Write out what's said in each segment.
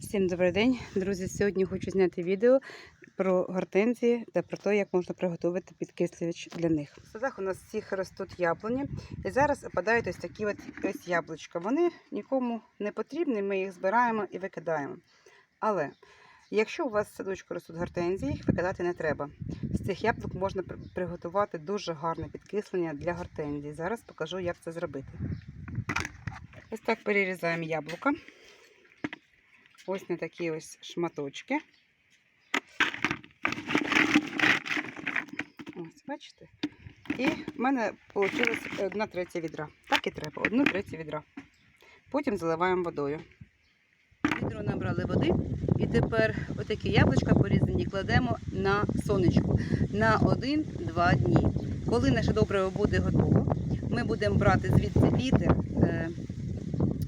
Всім добрий день, друзі. Сьогодні хочу зняти відео про гортензії та про те, як можна приготувати підкислювач для них. В садах у нас всіх ростуть яблуні, і зараз опадають ось такі от ось яблучка. Вони нікому не потрібні, ми їх збираємо і викидаємо. Але якщо у вас в садочку ростуть гортензії, їх викидати не треба. З цих яблук можна приготувати дуже гарне підкислення для гортензій. Зараз покажу, як це зробити. Ось так перерізаємо яблука. Ось на такі ось шматочки. Ось, бачите? І в мене вийшло одна третя відра. Так і треба, одну третю відра. Потім заливаємо водою. Відро набрали води, і тепер отакі яблучка порізані кладемо на сонечку на 1-2 дні. Коли наше добриво буде готово, ми будемо брати звідси літр е,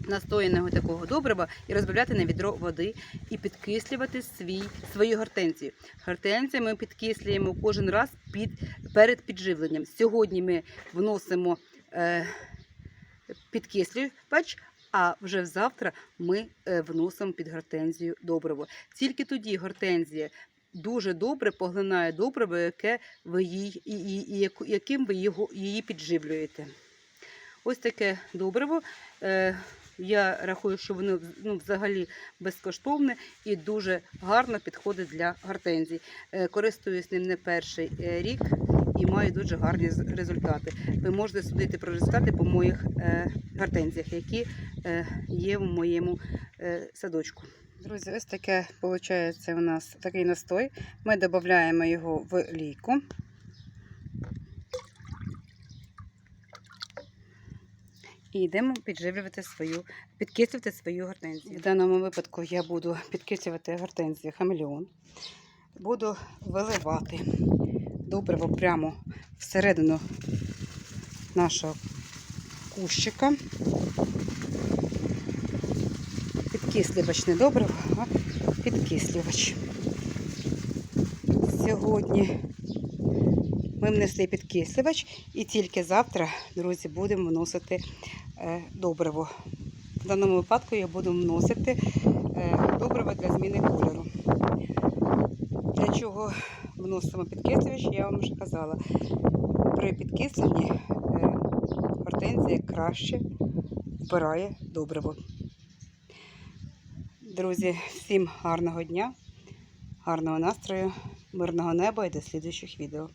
настояного такого добрива і розбавляти на відро води і підкислювати свій, свою гортензію. Гортензію ми підкислюємо кожен раз під, перед підживленням. Сьогодні ми вносимо е, підкислювач, а вже завтра ми е, вносимо під гортензію добриво. Тільки тоді гортензія дуже добре поглинає добриво, яке ви їй, і, і, і яким ви його, її підживлюєте. Ось таке добриво. Е, я рахую, що воно ну, взагалі безкоштовне і дуже гарно підходить для гортензій. Е, Користуюсь ним не перший е, рік і маю дуже гарні результати. Ви можете судити про результати по моїх гортензіях, які є в моєму садочку. Друзі, ось таке виходить у нас такий настой. Ми додаємо його в лійку. І йдемо підживлювати свою, підкислювати свою гортензію. В даному випадку я буду підкислювати гортензію хамелеон. Буду виливати добриво прямо всередину нашого кущика. Підкислювач не добриво, а підкислювач. Сьогодні ми внесли підкислювач і тільки завтра, друзі, будемо вносити е, добриво. В даному випадку я буду вносити е, добриво для зміни кольору. Для чого вносимо підкислювач, я вам вже казала. При підкисленні е, гортензія краще вбирає добриво. Друзі, всім гарного дня, гарного настрою, мирного неба і до слідуючих відео.